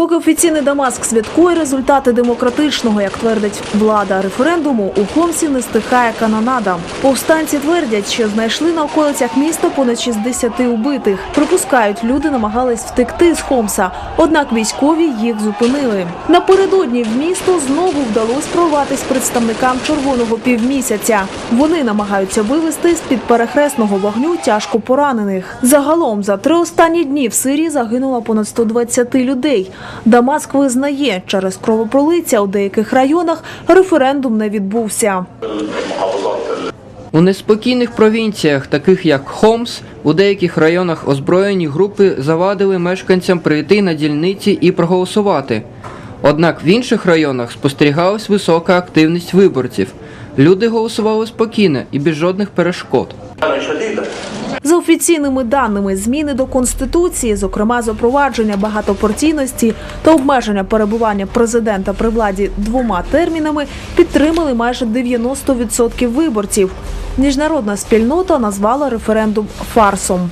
Поки офіційний Дамаск святкує результати демократичного, як твердить влада референдуму, у Хомсі не стихає канонада. Повстанці твердять, що знайшли на околицях міста понад 60 убитих. Припускають, люди намагались втекти з Хомса, однак військові їх зупинили. Напередодні в місто знову вдалося прорватися представникам червоного півмісяця. Вони намагаються вивести з під перехресного вогню тяжко поранених. Загалом за три останні дні в Сирії загинуло понад 120 людей. Дамаск визнає, через кровопролиття у деяких районах референдум не відбувся. У неспокійних провінціях, таких як Хомс, у деяких районах озброєні групи завадили мешканцям прийти на дільниці і проголосувати. Однак в інших районах спостерігалась висока активність виборців. Люди голосували спокійно і без жодних перешкод. За офіційними даними, зміни до конституції, зокрема запровадження багатопартійності та обмеження перебування президента при владі двома термінами, підтримали майже 90% виборців. Міжнародна спільнота назвала референдум фарсом.